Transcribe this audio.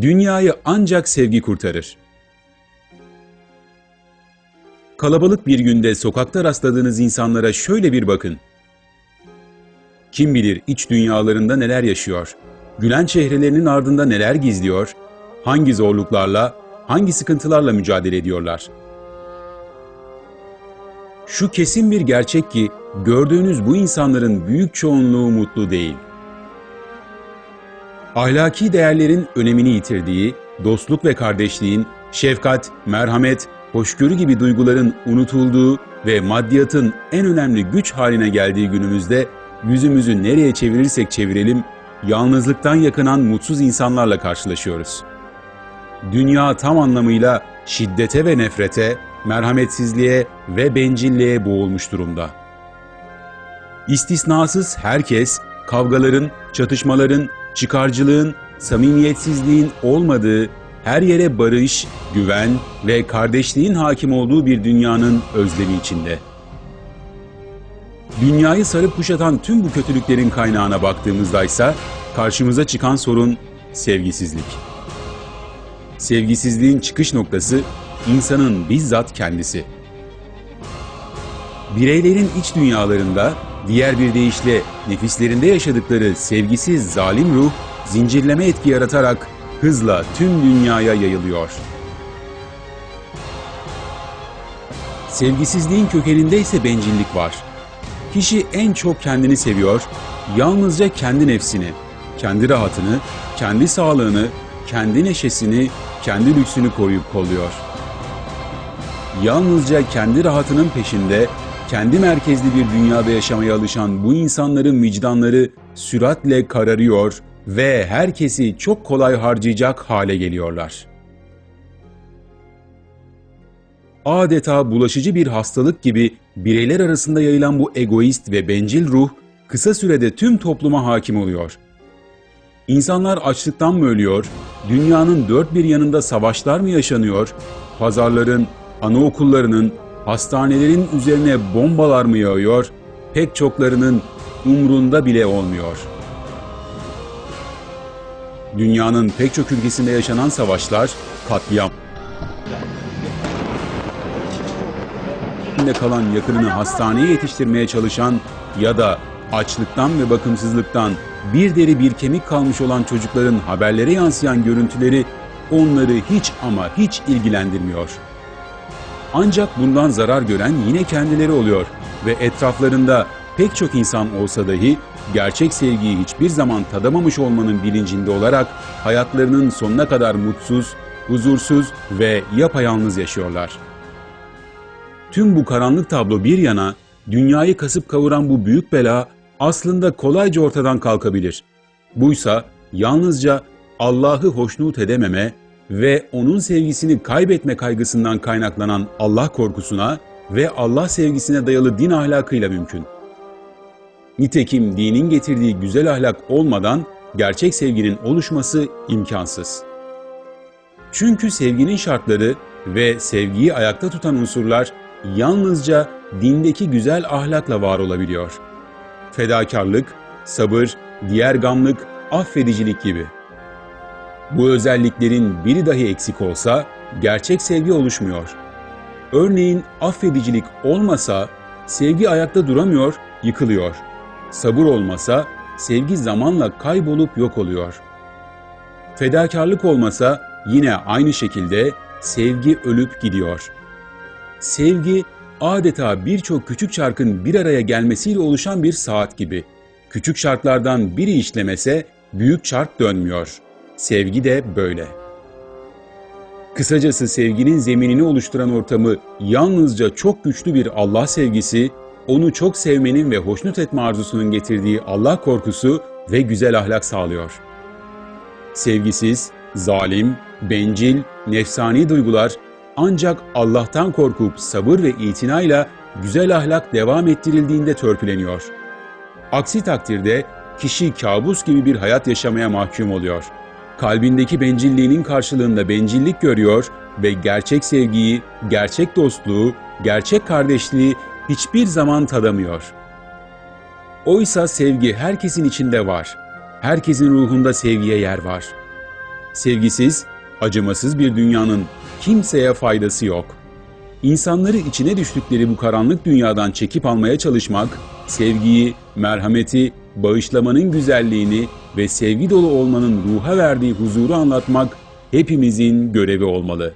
Dünyayı ancak sevgi kurtarır. Kalabalık bir günde sokakta rastladığınız insanlara şöyle bir bakın. Kim bilir iç dünyalarında neler yaşıyor, gülen çehrelerinin ardında neler gizliyor, hangi zorluklarla, hangi sıkıntılarla mücadele ediyorlar. Şu kesin bir gerçek ki gördüğünüz bu insanların büyük çoğunluğu mutlu değil ahlaki değerlerin önemini yitirdiği, dostluk ve kardeşliğin, şefkat, merhamet, hoşgörü gibi duyguların unutulduğu ve maddiyatın en önemli güç haline geldiği günümüzde yüzümüzü nereye çevirirsek çevirelim, yalnızlıktan yakınan mutsuz insanlarla karşılaşıyoruz. Dünya tam anlamıyla şiddete ve nefrete, merhametsizliğe ve bencilliğe boğulmuş durumda. İstisnasız herkes kavgaların, çatışmaların, çıkarcılığın, samimiyetsizliğin olmadığı, her yere barış, güven ve kardeşliğin hakim olduğu bir dünyanın özlemi içinde. Dünyayı sarıp kuşatan tüm bu kötülüklerin kaynağına baktığımızda ise karşımıza çıkan sorun sevgisizlik. Sevgisizliğin çıkış noktası insanın bizzat kendisi. Bireylerin iç dünyalarında Diğer bir deyişle nefislerinde yaşadıkları sevgisiz zalim ruh zincirleme etki yaratarak hızla tüm dünyaya yayılıyor. Sevgisizliğin kökeninde ise bencillik var. Kişi en çok kendini seviyor, yalnızca kendi nefsini, kendi rahatını, kendi sağlığını, kendi neşesini, kendi lüksünü koruyup kolluyor. Yalnızca kendi rahatının peşinde kendi merkezli bir dünyada yaşamaya alışan bu insanların vicdanları süratle kararıyor ve herkesi çok kolay harcayacak hale geliyorlar. Adeta bulaşıcı bir hastalık gibi bireyler arasında yayılan bu egoist ve bencil ruh kısa sürede tüm topluma hakim oluyor. İnsanlar açlıktan mı ölüyor, dünyanın dört bir yanında savaşlar mı yaşanıyor, pazarların, anaokullarının, hastanelerin üzerine bombalar mı yağıyor, pek çoklarının umrunda bile olmuyor. Dünyanın pek çok ülkesinde yaşanan savaşlar, katliam. kalan yakınını hastaneye yetiştirmeye çalışan ya da açlıktan ve bakımsızlıktan bir deri bir kemik kalmış olan çocukların haberlere yansıyan görüntüleri onları hiç ama hiç ilgilendirmiyor.'' Ancak bundan zarar gören yine kendileri oluyor ve etraflarında pek çok insan olsa dahi gerçek sevgiyi hiçbir zaman tadamamış olmanın bilincinde olarak hayatlarının sonuna kadar mutsuz, huzursuz ve yapayalnız yaşıyorlar. Tüm bu karanlık tablo bir yana, dünyayı kasıp kavuran bu büyük bela aslında kolayca ortadan kalkabilir. Buysa yalnızca Allah'ı hoşnut edememe ve onun sevgisini kaybetme kaygısından kaynaklanan Allah korkusuna ve Allah sevgisine dayalı din ahlakıyla mümkün. Nitekim dinin getirdiği güzel ahlak olmadan gerçek sevginin oluşması imkansız. Çünkü sevginin şartları ve sevgiyi ayakta tutan unsurlar yalnızca dindeki güzel ahlakla var olabiliyor. Fedakarlık, sabır, diğer gamlık, affedicilik gibi.'' Bu özelliklerin biri dahi eksik olsa gerçek sevgi oluşmuyor. Örneğin affedicilik olmasa sevgi ayakta duramıyor, yıkılıyor. Sabır olmasa sevgi zamanla kaybolup yok oluyor. Fedakarlık olmasa yine aynı şekilde sevgi ölüp gidiyor. Sevgi adeta birçok küçük çarkın bir araya gelmesiyle oluşan bir saat gibi. Küçük çarklardan biri işlemese büyük çark dönmüyor.'' Sevgi de böyle. Kısacası sevginin zeminini oluşturan ortamı yalnızca çok güçlü bir Allah sevgisi, onu çok sevmenin ve hoşnut etme arzusunun getirdiği Allah korkusu ve güzel ahlak sağlıyor. Sevgisiz, zalim, bencil, nefsani duygular ancak Allah'tan korkup sabır ve itinayla güzel ahlak devam ettirildiğinde törpüleniyor. Aksi takdirde kişi kabus gibi bir hayat yaşamaya mahkum oluyor.'' Kalbindeki bencilliğinin karşılığında bencillik görüyor ve gerçek sevgiyi, gerçek dostluğu, gerçek kardeşliği hiçbir zaman tadamıyor. Oysa sevgi herkesin içinde var. Herkesin ruhunda sevgiye yer var. Sevgisiz, acımasız bir dünyanın kimseye faydası yok. İnsanları içine düştükleri bu karanlık dünyadan çekip almaya çalışmak, sevgiyi, merhameti, bağışlamanın güzelliğini ve sevgi dolu olmanın ruha verdiği huzuru anlatmak hepimizin görevi olmalı.